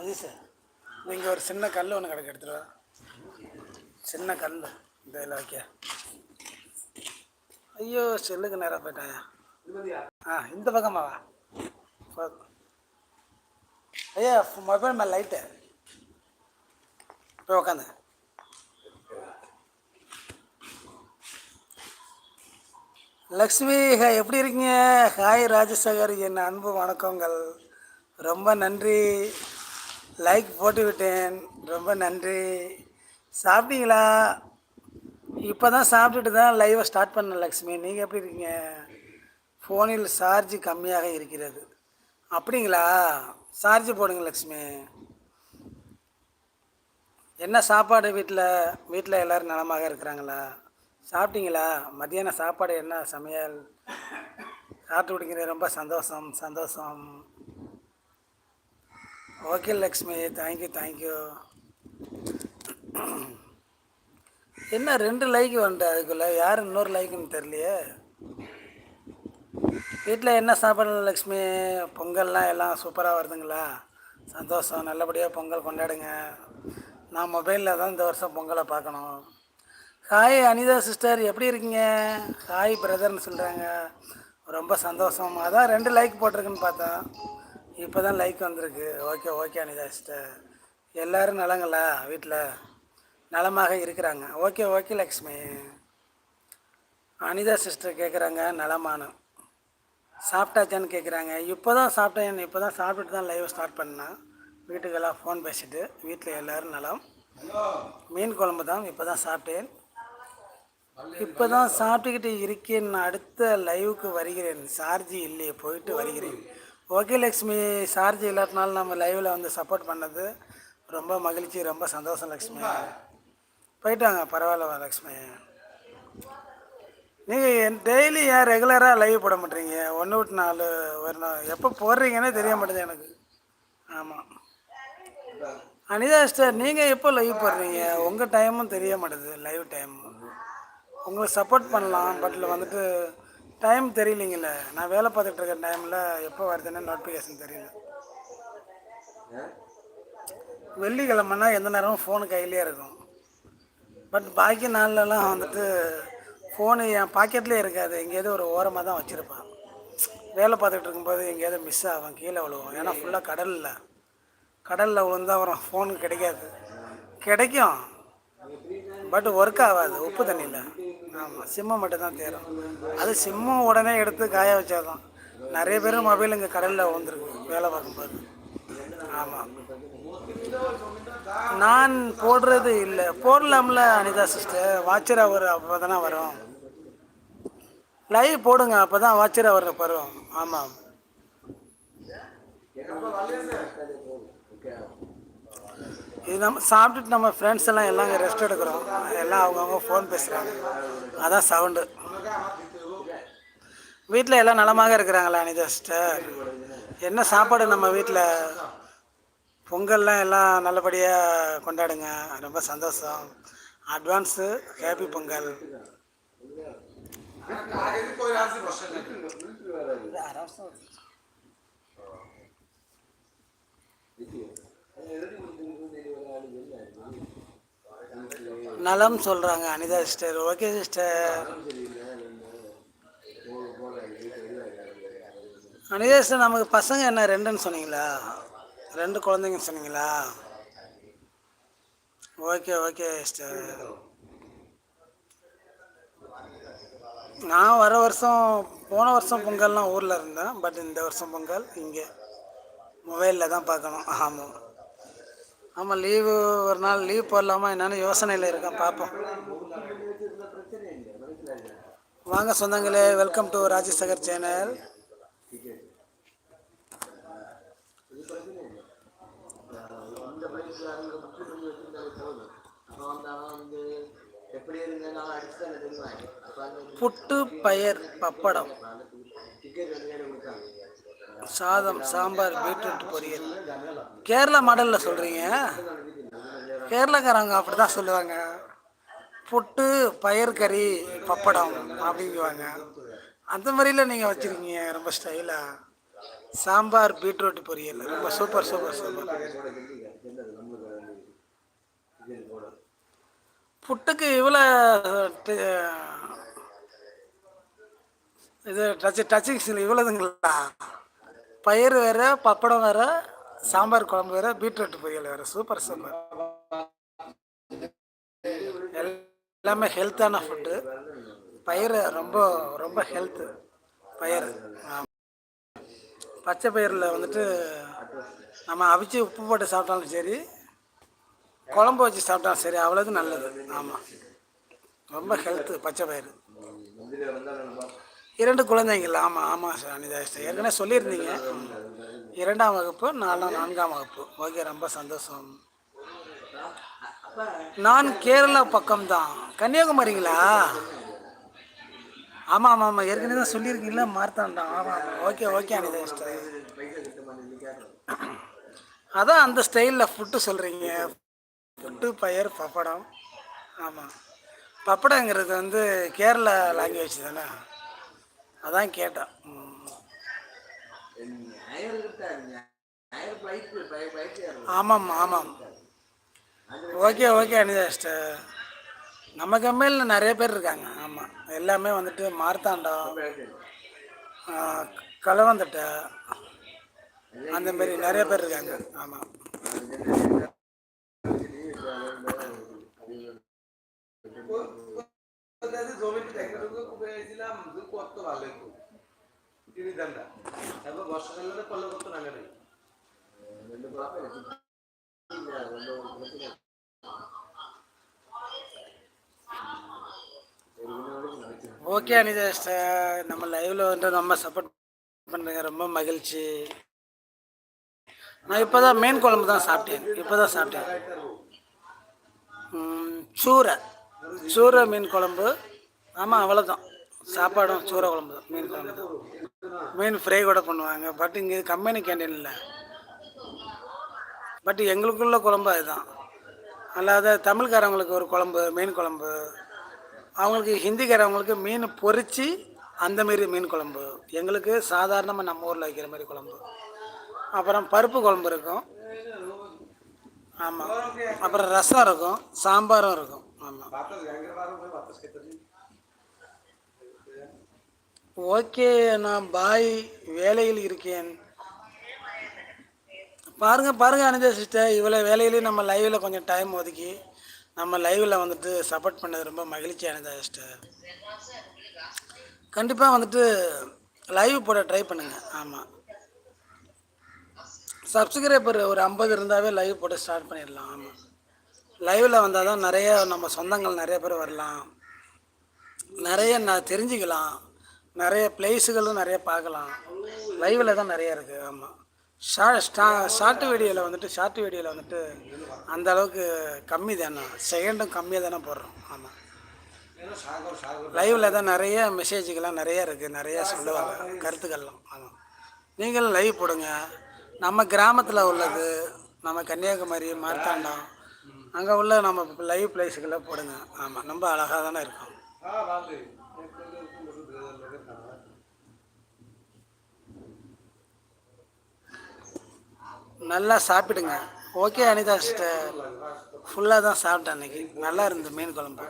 அது சார். இங்கே ஒரு சின்ன கல் ஒன்று கிடக்கு எடுத்துருவா சின்ன கல் இந்த இதில் வைக்க. ஐயோ செல்லுக்கு நேராக போயிட்டாயா? ஆ இந்த பக்கமாவா ஐயா மொபைல் மேலே லைட்டு. போய் உக்காந்து. லக்ஷ்மி ஹாய் எப்படி இருக்கீங்க? ஹாய் ராஜசேகர் என் அன்பு வணக்கங்கள். ரொம்ப நன்றி. லைக் போட்டு விட்டேன். ரொம்ப நன்றி. சாப்பிட்டீங்களா? இப்போ தான் சாப்பிட்டுட்டு தான் லைவை ஸ்டார்ட் பண்ணேன் லக்ஷ்மி. நீங்கள் எப்படி இருக்கீங்க? ஃபோனில் சார்ஜ் கம்மியாக இருக்கிறது. அப்படிங்களா? சார்ஜ் போடுங்க லக்ஷ்மி. என்ன சாப்பாடு வீட்டில் வீட்டில் எல்லோரும் நலமாக இருக்கிறாங்களா? சாப்பிட்டீங்களா? மத்தியானம் சாப்பாடு என்ன? சமையல்? சாப்பிட்டு விடுங்க ரொம்ப சந்தோஷம் சந்தோஷம். ஓகே லக்ஷ்மி தேங்க்யூ தேங்க்யூ என்ன ரெண்டு லைக் வந்துட்டு அதுக்குள்ளே? யார் இன்னொரு லைக்குன்னு தெரியலையே. வீட்டில் என்ன சாப்பாடு லக்ஷ்மி பொங்கல்லாம் எல்லாம் சூப்பராக வருதுங்களா? சந்தோஷம் நல்லபடியாக பொங்கல் கொண்டாடுங்க. நான் மொபைலில் தான் இந்த வருஷம் பொங்கலை பார்க்கணும். ஹாய் அனிதா சிஸ்டர் எப்படி இருக்கீங்க? ஹாய் பிரதர்னு சொல்கிறாங்க ரொம்ப சந்தோஷம். அதான் ரெண்டு லைக் போட்டிருக்குன்னு பார்த்தேன். இப்போ தான் லைக் வந்திருக்கு. ஓகே ஓகே அனிதா சிஸ்டர் எல்லோரும் நலங்களா வீட்டில் நலமாக இருக்கிறாங்க. Okay okay Lakshmi. Anitha sister கேட்குறாங்க நலமான. சாப்பிட்டாச்சான்னு கேட்குறாங்க இப்போ தான் சாப்பிட்டேன். இப்போ தான் சாப்பிட்டுட்டு தான் லைவ் ஸ்டார்ட் பண்ணேன். வீட்டுக்கெல்லாம் ஃபோன் பேசிட்டு வீட்டில் எல்லோரும் நலம். மீன் குழம்பு தான் இப்போ தான் சாப்பிட்டேன். இப்போ தான் சாப்பிட்டுக்கிட்டு இருக்கேன். அடுத்த லைவுக்கு வருகிறேன். சார்ஜ் இல்லையே போயிட்டு வருகிறேன். ஓகே லக்ஷ்மி சார்ஜ் இல்லாட்டினாலும் நம்ம லைவில் வந்து சப்போர்ட் பண்ணது ரொம்ப மகிழ்ச்சி ரொம்ப சந்தோஷம் லக்ஷ்மி. போயிட்டாங்க பரவாயில்லவா லக்ஷ்மி? நீங்கள் டெய்லி ஏன் ரெகுலராக லைவ் போட மாட்டீங்க? ஒன்று விட்டு நாலு வரணும் எப்போ போடுறீங்கன்னே தெரிய மாட்டேது எனக்கு. ஆமாம் அனிதா சிஸ்டர் நீங்கள் எப்போ லைவ் போடுறீங்க? உங்கள் டைமும் தெரிய மாட்டேது லைவ் டைம் உங்களுக்கு சப்போர்ட் பண்ணலாம் பட்டில் வந்துட்டு டைம் தெரியலைங்களே நான் வேலை பார்த்துட்டு இருக்கிற டைமில் எப்போ வருதுன்னு நோட்டிஃபிகேஷன் தெரியல. வெள்ளிக்கிழமைனா எந்த நேரமும் ஃபோனு கையிலே இருக்கும். பட் பாக்கி நாள்லலாம் வந்துட்டு ஃபோனு என் பாக்கெட்லேயே இருக்காது. எங்கேயாவது ஒரு ஓரமாக தான் வச்சுருப்பேன். வேலை பார்த்துட்டு இருக்கும்போது எங்கேயாவது மிஸ் ஆகும் கீழே விழுவும் ஏன்னா ஃபுல்லாக கடலில். கடலில் விழுந்தா அப்புறம் ஃபோனு கிடைக்காது. கிடைக்கும். பட் ஒர்க் ஆகாது. உப்பு தண்ணியில் ஆமாம் சிம்மம் மட்டும் தான் தேரும். அது சிம்மம் உடனே எடுத்து காய வச்சாதான். நிறைய பேர் மொபைல் இங்கே கடலில் வந்துருக்கு வேலை பார்க்கும்போது. ஆமாம் நான் போடுறது இல்லை. போடலாம்ல அனிதா சிஸ்டர் வாட்சர் அவர் அப்போ தானே வரும். லைவ் போடுங்க அப்போ தான் வாட்சர் அவர் வரும். ஆமாம் இது நம்ம சாப்பிட்டுட்டு நம்ம ஃப்ரெண்ட்ஸ் எல்லாம் எல்லாம் இங்கே ரெஸ்ட் எடுக்கிறோம். எல்லாம் அவங்கவுங்க ஃபோன் பேசுகிறாங்க அதான் சவுண்டு வீட்டில் எல்லாம் நலமாக இருக்கிறாங்களா அனிதா சிஸ்டர் என்ன சாப்பாடு நம்ம வீட்டில் பொங்கல்லாம் எல்லாம் நல்லபடியாக கொண்டாடுங்க. ரொம்ப சந்தோஷம். Advance happy Pongal. நலம் சொல்கிறாங்க Anitha sister. Okay sister. Anitha sister நமக்கு பசங்க என்ன ரெண்டுன்னு சொன்னீங்களா? ரெண்டு குழந்தைங்க சொன்னீங்களா? Okay okay sister. நான் வர வருஷம் போன வருஷம் பொங்கல்லாம் ஊரில் இருந்தேன். பட் இந்த வருஷம் பொங்கல் இங்கே. மொபைலில் தான் பார்க்கணும். ஆமாம். ஆமாம் லீவு ஒரு நாள் லீவ் போடலாமா என்னென்னு யோசனையில் இருக்கேன் பார்ப்போம். வாங்க சொந்தங்களே வெல்கம் டு ராஜசேகர் சேனல் எப்படி புட்டு பயிர் பப்படம். சாதம் சாம்பார் பீட்ரூட் பொரியல். கேரளா மாடலில் சொல்கிறீங்க கேரளாக்காரங்க அப்படி தான் சொல்லுவாங்க. புட்டு பயிர் கறி பப்படம் அப்படிங்குவாங்க. அந்த மாதிரிலாம் நீங்கள் வச்சுருக்கீங்க ரொம்ப ஸ்டைலாக சாம்பார் பீட்ரூட் பொரியல். ரொம்ப சூப்பர் சூப்பர் சூப்பர். புட்டுக்கு இவ்வளோ இது டச்சு டச்சிங்ஸ் இவ்வளோதுங்களா பயிர் வேறு பப்படம் வேறு சாம்பார் குழம்பு வேறு பீட்ரூட் பொரியல் வேறு சூப்பர் சூப்பர் எல்லாமே ஹெல்த்தான ஃபுட்டு பயிர் ரொம்ப ரொம்ப ஹெல்த்து பயிர் பச்சை பயிரில் வந்துட்டு நம்ம அவிச்சு உப்பு போட்டு சாப்பிட்டாலும் சரி குழம்பு வச்சு சாப்பிட்டாலும் சரி அவ்வளோது நல்லது. ஆமாம் ரொம்ப ஹெல்த்து பச்சை பயிர் இரண்டு குழந்தைங்களா ஆமாம் ஆமாம் சார் அனிதா சார் ஏற்கனவே சொல்லியிருந்தீங்க. இரண்டாம் வகுப்பு நாலாம் நான்காம் வகுப்பு. ஓகே ரொம்ப சந்தோஷம். நான் கேரளா பக்கம்தான். கன்னியாகுமரிங்களா? ஆமாம் ஆமாம் ஆமாம் ஏற்கனவே தான் சொல்லியிருக்கீங்களா? மார்த்தாண்டா ஆமாம் ஆமாம் ஓகே ஓகே அனிதா சார் அதான் அந்த ஸ்டைலில் ஃபுட்டு சொல்கிறீங்க ஃபுட்டு பயர் பப்படம். ஆமாம் பப்படங்கிறது வந்து கேரளா லாங்குவேஜ் தானே? அதான் கேட்டேன். ஆமாம் ஆமாம். ஓகே ஓகே அனிதாஸ்ட் நம்ம கம்பெனியில் நிறைய பேர் இருக்காங்க. ஆமாம் எல்லாமே வந்துட்டு மார்த்தாண்டம் கலவந்தட்டை அந்த மாதிரி நிறைய பேர் இருக்காங்க. ஆமாம் Thank ট্যাক্টরকে কুপিয়েছিলাম কত ভালো একটু তিনি দামটা তারপর বর্ষাকালে করলে কত নাগে নাই ஓகே அனிதா சிஸ்டர் நம்ம லைவில் வந்து ரொம்ப சப்போர்ட் பண்ணுறீங்க ரொம்ப மகிழ்ச்சி நான் இப்போ தான் மீன் குழம்பு தான் சாப்பிட்டேன் இப்போ தான் சாப்பிட்டேன் ம், சூரை சூரை மீன் குழம்பு. ஆமாம் அவ்வளோதான் சாப்பாடும் சூரை குழம்பு தான் மீன் குழம்பு தான். மீன் ஃப்ரை கூட பண்ணுவாங்க. பட் இங்கே கம்பெனி கேண்டீன் இல்லை. பட் எங்களுக்குள்ள குழம்பு அதுதான். அல்லாத தமிழ்காரவங்களுக்கு ஒரு குழம்பு மீன் குழம்பு. அவங்களுக்கு ஹிந்திக்காரவங்களுக்கு மீன் பொறிச்சு அந்த மாரி மீன் குழம்பு. எங்களுக்கு சாதாரணமாக நம்ம ஊரில் வைக்கிற மாதிரி குழம்பு. அப்புறம் பருப்பு குழம்பு இருக்கும். ஆமாம் அப்புறம் ரசம் இருக்கும் சாம்பாரும் இருக்கும். ஓகே நான் பாய் வேலையில் இருக்கேன். பாருங்கள் பாருங்கள் அனுஜா சிஸ்டர் இவ்வளோ வேலையிலேயும் நம்ம லைவில் கொஞ்சம் டைம் ஒதுக்கி நம்ம லைவில் வந்துட்டு சப்போர்ட் பண்ணது ரொம்ப மகிழ்ச்சி அனுஜா சிஸ்டர் கண்டிப்பாக வந்துட்டு லைவ் போட ட்ரை பண்ணுங்கள் ஆமாம் சப்ஸ்கிரைபர் ஒரு ஐம்பது இருந்தாவே லைவ் போட ஸ்டார்ட் பண்ணிடலாம். ஆமாம் லைவில் வந்தால் தான் நிறைய நம்ம சொந்தங்கள் நிறைய பேர் வரலாம். நிறைய நான் தெரிஞ்சுக்கலாம். நிறைய பிளேஸுகளும் நிறைய பார்க்கலாம். லைவில் தான் நிறைய இருக்குது ஆமாம் ஷா ஸ்டா ஷார்ட் வீடியோவில் வந்துட்டு ஷார்ட் வீடியோவில் வந்துட்டு அந்த அளவுக்கு கம்மி தானே? செகண்டும் கம்மியாக தானே போடுறோம். ஆமாம் லைவில் தான் நிறைய மெசேஜுகள்லாம் நிறைய இருக்குது நிறையா சொல்லுவாங்க. கருத்துக்கள்லாம். ஆமாம் நீங்களும் லைவ் போடுங்க. நம்ம கிராமத்தில் உள்ளது நம்ம கன்னியாகுமரி மார்த்தாண்டம் அங்கே உள்ள நம்ம லைவ் பிளேஸுக்குள்ளே போடுங்க. ஆமாம் ரொம்ப அழகாக தானே இருக்கும். நல்லா சாப்பிடுங்க. ஓகே அனிதா சிஸ்டர் ஃபுல்லாக தான் சாப்பிட்டேன் அன்னைக்கு. நல்லா இருந்தது மீன் குழம்பு.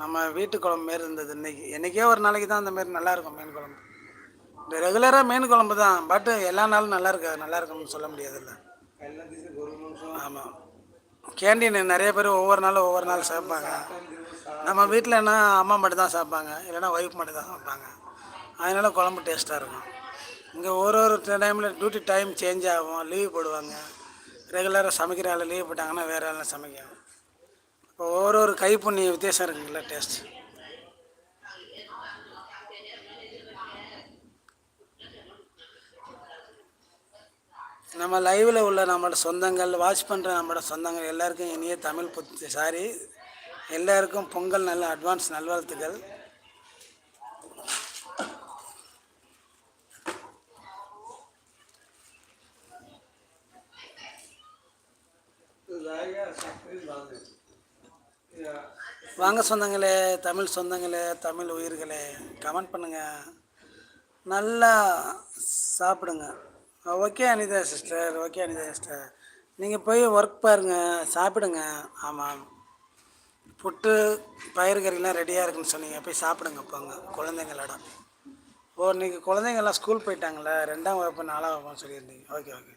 நம்ம வீட்டு குழம்பு மாரி இருந்தது இன்றைக்கி என்றைக்கே ஒரு நாளைக்கு தான் அந்த மாரி நல்லாயிருக்கும் மீன் குழம்பு. இந்த ரெகுலராக மீன் குழம்பு தான். பட்டு எல்லா நாளும் நல்லா இருக்காது. நல்லா இருக்கும்னு சொல்ல முடியாதுல்ல. ஆமாம் கேண்டீன் நிறைய பேர் ஒவ்வொரு நாளும் ஒவ்வொரு நாள் சாப்பிட்பாங்க நம்ம வீட்டில் என்ன அம்மா மட்டும் தான் சாப்பிட்பாங்க இல்லைன்னா ஒய்ஃப் மட்டும் தான் சாப்பிட்பாங்க அதனால குழம்பு டேஸ்ட்டாக இருக்கும். இங்கே ஒரு ஒரு டைமில் டியூட்டி டைம் சேஞ்ச் ஆகும் லீவ் போடுவாங்க. ரெகுலராக சமைக்கிற ஆள் லீவ் போட்டாங்கன்னா வேறு ஆள் சமைக்கும். இப்போ ஒரு ஒரு கைப்புண்ணிய வித்தியாசம் இருக்குங்களா டேஸ்ட் நம்ம லைவில் உள்ள நம்மளோட சொந்தங்கள் வாட்ச் பண்ணுற நம்மளோட சொந்தங்கள் எல்லாருக்கும் இனிய தமிழ் புத்து சாரி எல்லாருக்கும் பொங்கல் நல்ல அட்வான்ஸ் நல்வாழ்த்துக்கள். வாங்க சொந்தங்களே தமிழ் சொந்தங்களே தமிழ் உயிர்களே கமெண்ட் பண்ணுங்கள் நல்லா சாப்பிடுங்க. Okay Anitha sister okay Anitha sister நீங்கள் போய் ஒர்க் பாருங்கள் சாப்பிடுங்க. ஆமாம் புட்டு பயிறு கறிலாம் ரெடியாக இருக்குன்னு சொன்னீங்க போய் சாப்பிடுங்க போங்க. குழந்தைங்களோட. ஓ நீங்கள் குழந்தைங்கள்லாம் ஸ்கூல் போயிட்டாங்களே? ரெண்டாம் வகுப்பு நாலாம் வகுப்புன்னு சொல்லியிருந்தீங்க. ஓகே ஓகே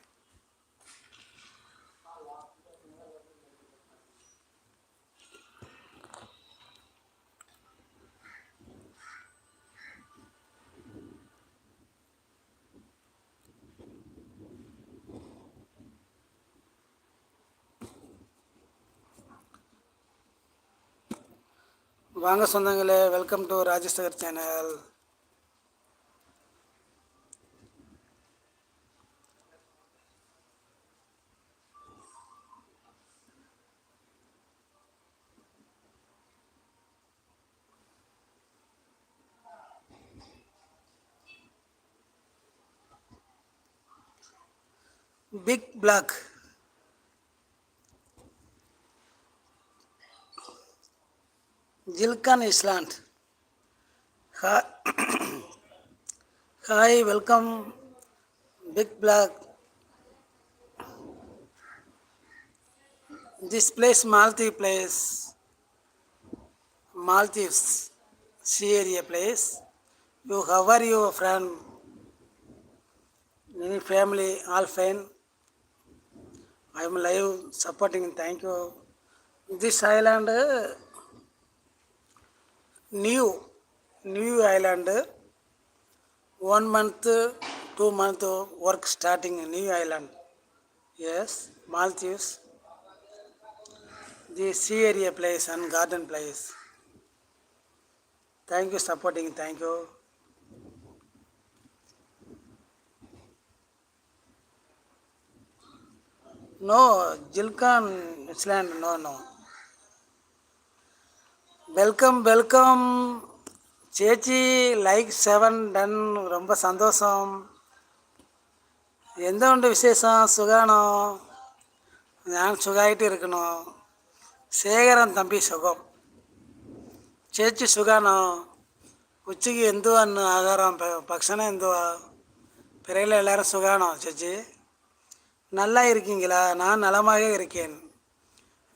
வாங்க சொந்தங்களே welcome to Rajasekhar channel big black Jilkan island ஹா- hi welcome big black this place Maldive place Maldives sea area place you hour you friend any family all fine I am live supporting thank you this island new new island one month two month work starting a new island. Yes maldives. The sea area place and garden place. Thank you supporting thank you. No jilkan island no no. Welcome welcome சேச்சி like seven ton ரொம்ப சந்தோஷம். எந்த உண்டு விசேஷம்? சுகானோ நான் சுகாயிட்டு இருக்கணும். சேகரன் தம்பி சுகம். சேச்சி సుగాను ఉచ్చికి ఎందు ஆகாரம்? ఆధారం పక్షన ఎందు பிறையில் எல்லாரும் சுகானம் சேச்சி. நல்லா இருக்கீங்களா? நான் நலமாக இருக்கேன்.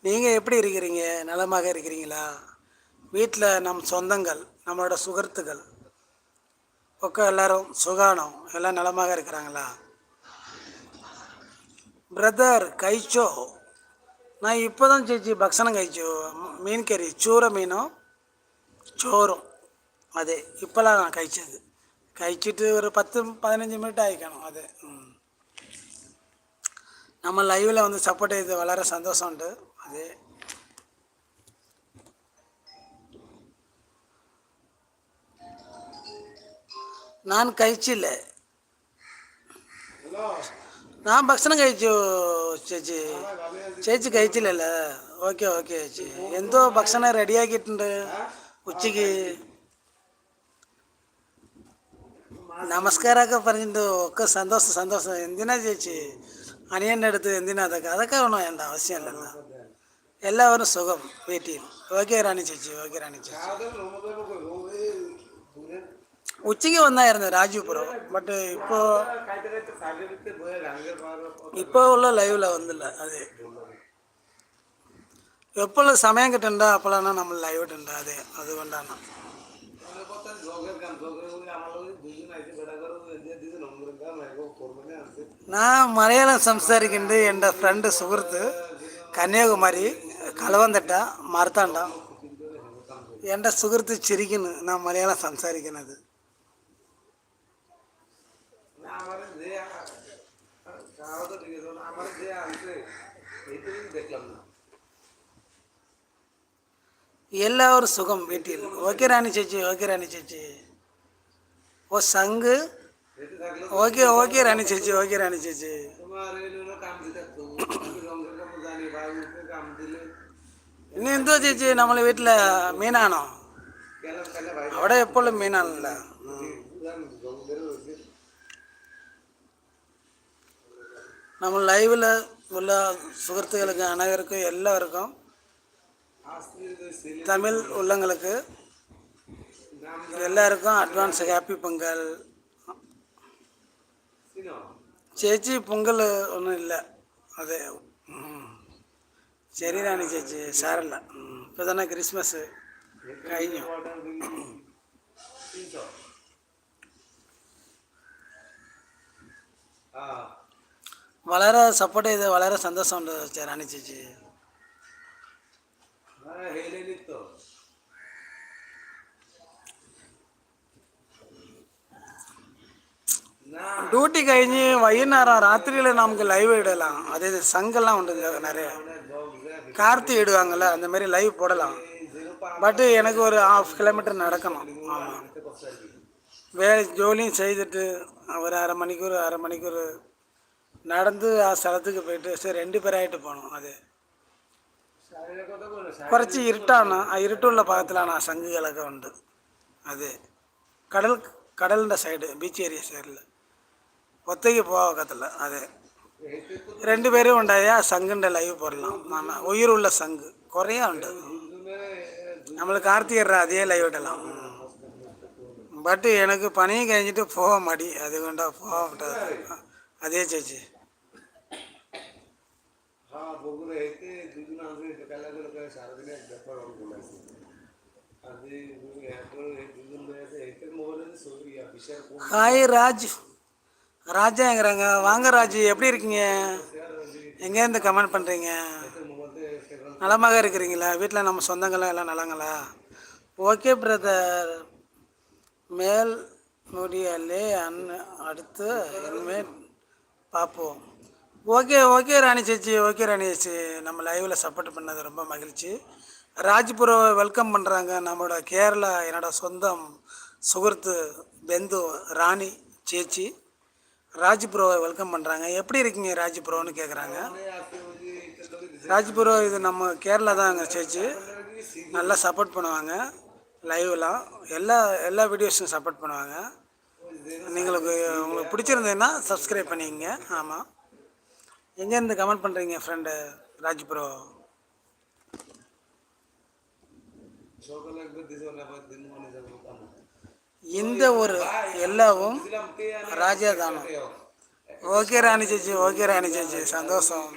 நீங்கள் எப்படி இருக்கிறீங்க? நலமாக இருக்கிறீங்களா? வீட்டில் நம் சொந்தங்கள் நம்மளோட சுகர்த்துகள் ஒக்க எல்லாரும் சுகானம் எல்லாம் நலமாக இருக்கிறாங்களா? பிரதர் கைச்சோ நான் இப்போ தான் சேச்சி பக்ஷணம் கைச்சோ மீன் கறி சூற மீனும் சோறும். அதே இப்போலாம் நான் கழிச்சது கழிச்சிட்டு ஒரு பத்து பதினஞ்சு மினிட் ஆகிக்கணும் அது. நம்ம லைவில் வந்து சப்போர்ட் இது வளர சந்தோஷம் உண்டு. அது ನಾನು കഴിച്ചില്ലേ? ഞാൻ ഭക്ഷണം കഴിച്ചു ചേച്ചി? ചേച്ചി കഴിച്ചില്ലല്ലേ? ഓക്കെ ഓക്കെ ചേച്ചി. എന്തോ ഭക്ഷണം റെഡിയാക്കിയിട്ടുണ്ട് ഉച്ചയ്ക്ക്. നമസ്കാരമൊക്കെ പറഞ്ഞിട്ട് ഒക്കെ സന്തോഷം സന്തോഷം. എന്തിനാ ചേച്ചി? അനിയന്റെ അടുത്ത് എന്തിനാ അതൊക്കെ? അതൊക്കെ വേണോ വേണ്ട ആവശ്യമല്ലല്ലോ എല്ലാവരും സുഖം വീട്ടിൽ. ഓക്കെ റാണി ചേച്ചി ഓക്കെ റാണി ചേച്ചി. ಉಚ್ಚಿಗೆ ಒಂದಾಯಿರಂದ ರಾಜೀವ್ಪುರಂ ಬಟ್ ಇಪ್ಪೋ இப்போ உள்ள லைவில் வந்துல அது எப்பெல்லாம் சமயம் கிட்டண்டா அப்போல்லாம் நம்ம லைவ் டண்டா அது அது கொண்டாண்ணா நான் மலையாளம் സംസാരിക്കുന്നത് എൻ്റെ ഫ്രണ്ട് സുഹൃത്ത് കന്യാകുമാരി കലവന്തട്ട മാർത്താണ്ട എൻ്റെ സുഹൃത്ത് ചിരിക്കുന്നു ഞാൻ മലയാളം സംസാരിക്കുന്നത് আমার যে খাওয়া তো ঠিক আছে আমার যে আনছে এইটাই দেখলাম না എല്ലാവരും സുഖം വീട്ടിൽ ഓക്കെ റാണി ചേച്ചി ഓക്കെ റാണി ചേച്ചി ഓ സംഘ് এতে থাকলে ഓക്കെ ഓക്കെ റാണി ചേച്ചി ഓക്കെ റാണി ചേച്ചി তোমার এগুলো কাম দিতে তো আমি রঙের কাম জানি ভাই উঠে কাম দিলে ഇനി എന്തോ ചേച്ചി നമ്മളെ വീട്ടിലെ മീനാണോ কেন কেন ভাই അവിടെ എപ്പോഴും മീനാണല്ലോ நம்ம லைவில் உள்ள சுகர்த்துகளுக்கு அனைவருக்கும் எல்லோருக்கும் தமிழ் உள்ளங்களுக்கு எல்லாருக்கும் அட்வான்ஸ் ஹாப்பி பொங்கல் சேச்சி பொங்கல் ஒன்றும் இல்லை அது சரி ராணி சேச்சி சாரில்ல இப்போ தானே கிறிஸ்மஸ் കഴിഞ്ഞു. ആ. வளர വളരെ സപ്പോർട്ട് ചെയ്ത് വളരെ സന്തോഷമുണ്ട് റാണി ചേച്ചി ഡ്യൂട്ടി കഴിഞ്ഞ് ராத்திரியில் நமக்கு லைவ் இடலாம் ഇടലാം இது സംഘെല്ലാം உண்டு നിറയെ கார்த்தி இடுவாங்கள்ல அந்த மாதிரி லைவ் போடலாம். பட்டு எனக்கு ஒரு ஹாஃப் கிலோமீட்டர் நடக்கணும். ஆமாம் வேலை ஜோலியும் செய்துட்டு ஒரு அரை மணிக்கூர் அரை மணிக்கூர் നടന്ന് ആ സ്ഥലത്തേക്ക് പോയിട്ട് പക്ഷെ രണ്ട് പേരായിട്ട് പോകണം അത് കുറച്ച് ഇരുട്ടാണ് ആ ഇരുട്ടുള്ള ഭാഗത്തിലാണ് ആ ശംഖുകളൊക്കെ ഉണ്ട് അത് കടൽ കടലിൻ്റെ സൈഡ് ബീച്ച് ഏരിയ സൈഡിൽ ഒത്തയ്ക്ക് പോകത്തില്ല അത് ரெண்டு பேரும் உண்டாயா சங்குன்ற லைவ் போடலாம் நம்ம உயிர் உள்ள சங்கு குறையா உண்டு நம்மளுக்கு கார்த்திகர் அதே லைவ் விடலாம் பட்டு எனக்கு பணியும் கழிஞ்சிட்டு போக மாடி அது கொண்டா போக மாட்டாது அதே சேச்சி হ্যাঁ বগুড়া এতে দুদিন আগে সকালবেলা সারাদিন এক ব্যাপার বলে அது এখন দুদিন ধরে এতে মোবাইলে ছবি বিশাল ஹாய் ராஜ் ராஜாங்கிறாங்க வாங்க ராஜ் எப்படி இருக்கீங்க எங்கேருந்து கமெண்ட் பண்ணுறீங்க நலமாக இருக்கிறீங்களா வீட்டில் நம்ம சொந்தங்கள்லாம் எல்லாம் நலங்களா ஓகே பிரதர் மேல் முடியலே அண்ணன் அடுத்து இனிமேல் பார்ப்போம் ஓகே ஓகே ராணி சேச்சி ஓகே ராணி சேச்சி. நம்ம லைவில் சப்போர்ட் பண்ணது ரொம்ப மகிழ்ச்சி. ராஜ்புரம் வெல்கம் பண்ணுறாங்க நம்மளோட கேரளா என்னோட சொந்தம் சுகர்த்து பெந்து ராணி சேச்சி. ராஜ்புரோவை வெல்கம் பண்ணுறாங்க எப்படி இருக்கீங்க ராஜ்புரோன்னு கேட்குறாங்க ராஜ்புரோ இது நம்ம கேரளா தான் அங்கே சேச்சி. நல்லா சப்போர்ட் பண்ணுவாங்க. லைவ்லாம் எல்லா எல்லா வீடியோஸும் சப்போர்ட் பண்ணுவாங்க. நீங்களுக்கு உங்களுக்கு பிடிச்சிருந்ததுன்னா சப்ஸ்கிரைப் பண்ணிக்கங்க. ஆமாம் எங்கேருந்து கமெண்ட் பண்ணுறீங்க ஃப்ரெண்டு ராஜ் ப்ரோ இந்த ஒரு எல்லாவும் ராஜா தானம் ஓகே ராணி சேச்சி ஓகே ராணி சேச்சி சந்தோஷம்.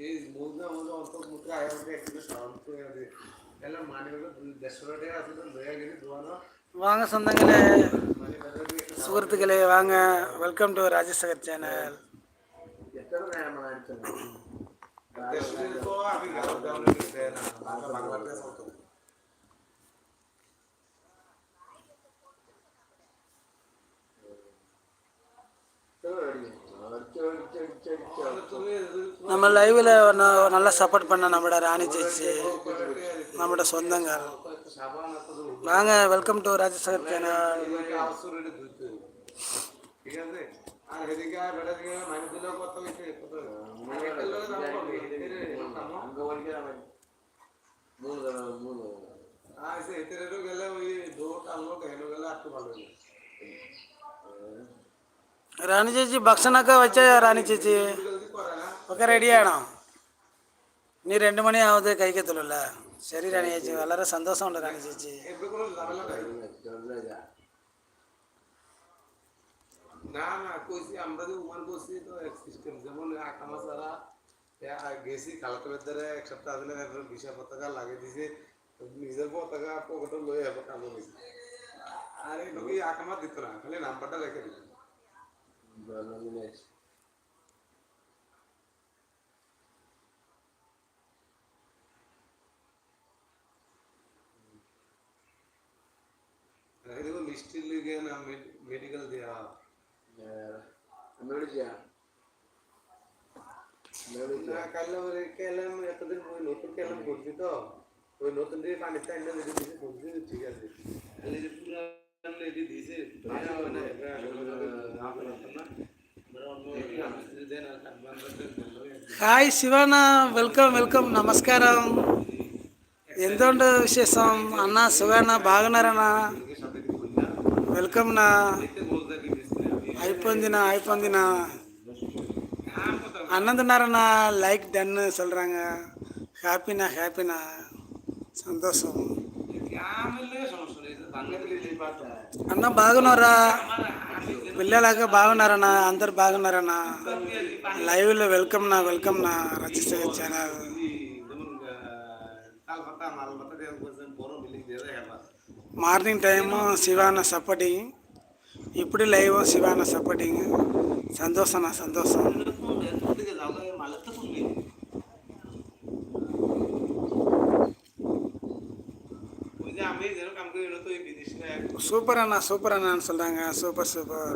ஏய் மூணு மூணு ஒருத்தர் முட்டை ஆயிரம் ரூபாய் எக்ஸ்பிரஸ் ஆகும் வாங்க சொந்தங்களே சுகத்துக்களே வாங்க வெல்கம் டு ராஜசேகர் சேனல் நம்ம லைவில் நல்லா சப்போர்ட் பண்ண நம்மளோட ராணி ஜெயிச்சு നമ്മുടെ സ്വന്തങ്ങൾ വാങ്ങ welcome to Rajasthan channel Rani ചേച്ചി ഭക്ഷണമൊക്കെ വെച്ചോ റാണി ചേച്ചി? ഒക്കെ റെഡിയാണോ ഇനി രണ്ട് മണിയാവത് കഴിക്കത്തുള്ളൂ അല്ലേ? ശരി റാണി ചേച്ചി വളരെ സന്തോഷമുണ്ട് റാണി ചേച്ചി এবার কোনো ঝামেলা নাই চলে যা না না কইছি আমরা যে উমান করছি তো এক সিস্টেম যেমন আকামা সারা গেছি কালকে ভেতরে এক সপ্তাহ দিলে এরপর বিশা পতাকা লাগিয়ে দিছে নিজের পতাকা পকেটে লয়ে এবার কাম হয়েছে আর এই আকামা দিত না খালি নাম্বারটা রেখে দিত Harivam is still again a med medical they are. Yeah. America. কালকেলাম এতদিন ওই নতুন কেলাম করছি তো ওই নতুন দিয়ে পানিটা এনে রেডি দিয়েছে করছি ঠিক আছে তাহলে যে পুরো রেডি দিয়েছে ഹായ് ശിവണ വെൽക്കം വെൽക്കം നമസ്കാരം എന്തുകൊണ്ട് വിശേഷം അണ്ണ സുഖാണ ബാഗണരണ వెల్కమ్ నా అయిపోయిందినా అయిపోయిందినా అన్నం తిన్నారన్నా லைக் டன்னு சொல்கிறாங்க ஹாப்பிண்ணா ஹாப்பிண்ணா சந்தோஷம் క్యామెల్లే సమస్య లేదు సంగతి లేదు పాత అన్న బాగున్నారా పిల్లలాగా బాగున్నారన్నా అందరు బాగున్నారన్నా లైవ్లో వెల్కమ్ నా వెల్కమ్ నా Rachitha channel morning time Shivana supporting ఇప్పుడు లైవ్ శివాన సపోర్టింగ్ సంతోషం సంతోషం சூப்பர் அண்ணா சூப்பர் அண்ணான்னு சொல்கிறாங்க சூப்பர் சூப்பர்.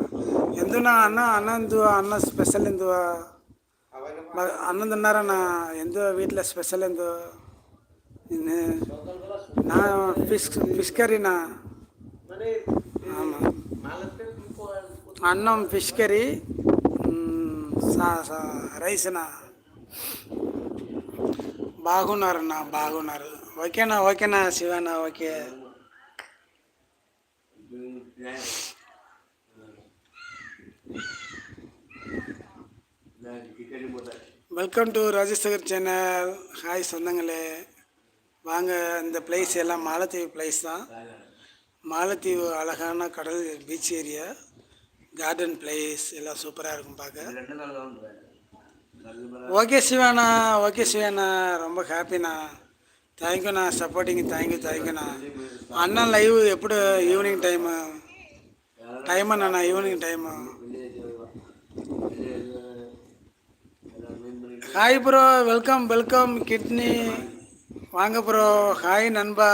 எந்தண்ணா அண்ணா அண்ணா இந்துவா அண்ணா ஸ்பெஷல் இந்துவா అన్నం తిన్నారా எந்த வீட்டில் ஸ்பெஷல் స్పెషల్ ఎందు ఇన్ని- నా ఫిష్ ఫిష్ కర్రీనా ఆమా. అన్నం ఫిష్ కర్రీ మ్, సా- సా- రైస్నా బాగున్నారన్న బాగున్నారు ఓకేనా ఓకేనా శివనా okay welcome to Rajeshwar channel hi சொந்தங்களே வாங்க இந்த பிளேஸ் எல்லாம் மாலத்தீவு பிளேஸ் தான். மாலத்தீவு அழகான கடல் பீச் ஏரியா கார்டன் பிளேஸ் எல்லாம் சூப்பராக இருக்கும் பார்க்க. Okay Sivanna okay Sivanna. ரொம்ப ஹாப்பிண்ணா தேங்க்யூண்ணா சப்போர்ட்டிங் தேங்க்யூ தேங்க்யூண்ணா அண்ணன் லைவ் எப்படி ஈவினிங் டைமு டைம் அண்ணா evening time hi bro welcome welcome kidney வாங்க ப்ரோ ஹாய் நண்பா.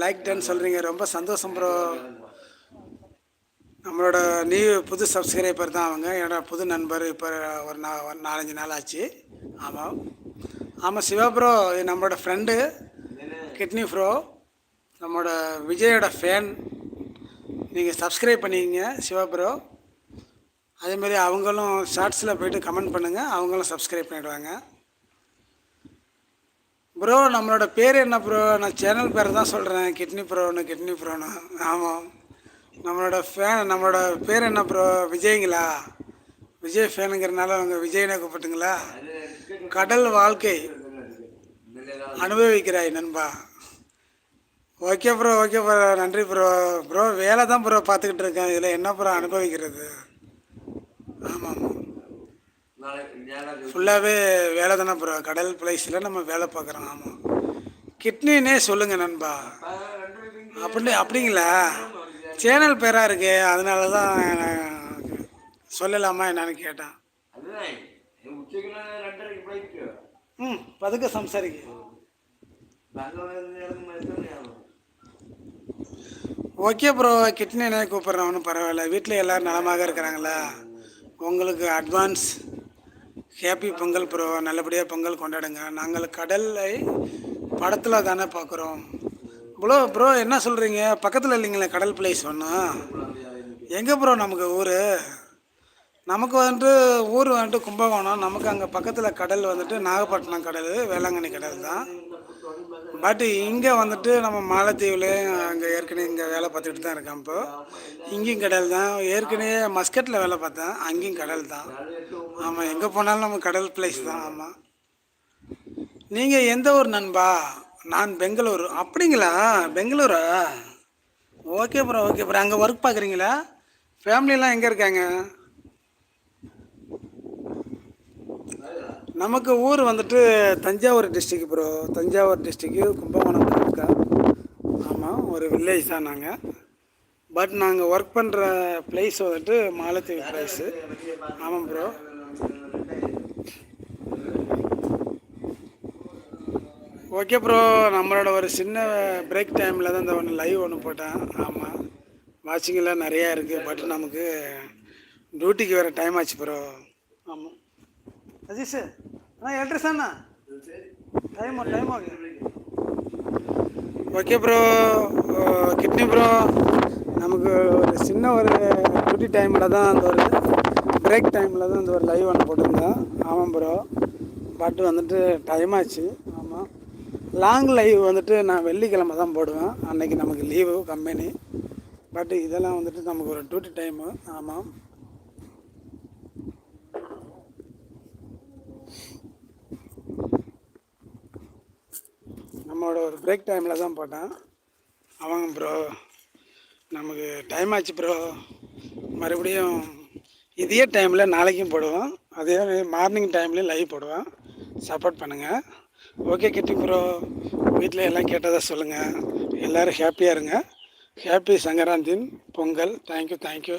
லைக் டன் சொல்கிறீங்க ரொம்ப சந்தோஷம் ப்ரோ நம்மளோட நியூ புது சப்ஸ்கிரைபர் தான் அவங்க. என்னோட புது நண்பர். இப்போ ஒரு நா ஒரு நாலஞ்சு நாள் ஆச்சு. ஆமாம் ஆமாம் சிவா ப்ரோ இது நம்மளோட ஃப்ரெண்டு கிட்னி ப்ரோ நம்மளோட விஜயோட ஃபேன் நீங்கள் சப்ஸ்கிரைப் பண்ணிக்கிங்க சிவா ப்ரோ அதேமாரி அவங்களும் ஷார்ட்ஸில் போயிட்டு கமெண்ட் பண்ணுங்கள் அவங்களும் சப்ஸ்கிரைப் பண்ணிவிடுவாங்க ப்ரோ நம்மளோட பேர் என்ன ப்ரோ நான் சேனல் பேர் தான் சொல்கிறேன் கிட்னி ப்ரோன்னு கிட்னி ப்ரோன்னு ஆமாம் நம்மளோட ஃபேன் நம்மளோட பேர் என்ன ப்ரோ விஜய்ங்களா? விஜய் ஃபேனுங்கிறனால அவங்க விஜய்னே கூப்பிட்டுங்களா? கடல் வாழ்க்கை அனுபவிக்கிறாய் நண்பா. ஓகே ப்ரோ ஓகே ப்ரோ நன்றி ப்ரோ ப்ரோ வேலை தான் ப்ரோ பார்த்துக்கிட்டு இருக்கேன். இதில் என்ன ப்ரோ அனுபவிக்கிறது? ஆமாம். ஃபுல்லாகவே வேலை தானே ப்ரோ. கடல் பிளேஸில் நம்ம வேலை பார்க்குறோம். ஆமாம் கிட்னின்னே சொல்லுங்கள் நண்பா. அப்படின்னு அப்படிங்களா? சேனல் பேராக இருக்கு அதனால தான் சொல்லலாமா என்னன்னு கேட்டான். ம் பதுக்க சம்சாரிக்க. ஓகே ப்ரோ கிட்னி என்ன கூப்பிட்றேன் ஒன்றும் பரவாயில்ல. வீட்டில் எல்லோரும் நலமாக இருக்கிறாங்களா? உங்களுக்கு அட்வான்ஸ் ஹேப்பி பொங்கல் ப்ரோ நல்லபடியாக பொங்கல் கொண்டாடுங்க. நாங்கள் கடலை படத்தில் தானே பார்க்குறோம். ப்ரோ ப்ரோ என்ன சொல்கிறீங்க பக்கத்தில் இல்லைங்களே கடல் பிளேஸ் ஒன்றும் எங்கே ப்ரோ நமக்கு ஊர்? நமக்கு வந்துட்டு ஊர் வந்துட்டு கும்பகோணம். நமக்கு அங்கே பக்கத்தில் கடல் வந்துட்டு நாகப்பட்டினம் கடல் வேளாங்கண்ணி கடல் தான். பட் இங்கே வந்துட்டு நம்ம மாலத்தீவில் அங்கே ஏற்கனவே இங்கே வேலை பார்த்துக்கிட்டு தான் இருக்கேன் இப்போ. இங்கேயும் கடல் தான். ஏற்கனவே மஸ்கட்டில் வேலை பார்த்தேன். அங்கேயும் கடல் தான். ஆமாம் எங்கே போனாலும் நம்ம கடல் பிளேஸ் தான். ஆமாம் நீங்கள் எந்த ஊர் நண்பா? நான் பெங்களூர். அப்படிங்களா? பெங்களூரா? ஓகே ப்ரோ ஓகே ப்ரோ அங்கே ஒர்க் பார்க்குறீங்களா? ஃபேமிலியெலாம் எங்கே இருக்காங்க? நமக்கு ஊர் வந்துட்டு Thanjavur district bro Thanjavur district Kumbakonam taluka. ஆமாம் ஒரு வில்லேஜ் தான் நாங்கள் பட் நாங்கள் ஒர்க் பண்ணுற பிளேஸ் வந்துட்டு மாலத்தீவு பிளேஸு ஆமாம் ப்ரோ ஓகே ப்ரோ நம்மளோட ஒரு சின்ன பிரேக் டைமில் தான் இந்த ஒன்று லைவ் ஒன்று போட்டேன். ஆமாம் வாட்சிங்கெல்லாம் நிறையா இருக்குது பட் நமக்கு டியூட்டிக்கு வேறு டைம் ஆச்சு ப்ரோ ஆமாம் அஜீஷ் அண்ணா எலக்ட்ரிஸ் அண்ணா? டைம் டைம் ஆகுது ஓகே ப்ரோ கிட்னி ப்ரோ நமக்கு ஒரு சின்ன ஒரு டியூட்டி டைமில் தான் அந்த ஒரு பிரேக் டைமில் தான் இந்த ஒரு லைவ் ஒன்று போட்டிருந்தேன் ஆமாம் ப்ரோ பட் வந்துட்டு டைம் ஆச்சு. ஆமாம் லாங் லைவ் வந்துட்டு நான் வெள்ளிக்கிழமை தான் போடுவேன். அன்றைக்கி நமக்கு லீவு கம்பெனி பட் இதெல்லாம் வந்துட்டு நமக்கு ஒரு டியூட்டி டைமு ஆமாம். நம்மளோட ஒரு பிரேக் டைமில் தான் போட்டேன். அவங்க ப்ரோ நமக்கு டைம் ஆச்சு ப்ரோ மறுபடியும் இதே டைமில் நாளைக்கும் போடுவோம் அதே மார்னிங் டைம்லேயும் லைவ் போடுவோம் சப்போர்ட் பண்ணுங்கள் ஓகே கிட்டி ப்ரோ வீட்டில் எல்லாம் கேட்டதாக சொல்லுங்கள் எல்லோரும் ஹாப்பியாக இருங்க. Happy சங்கராந்தின் Pongal thank you thank you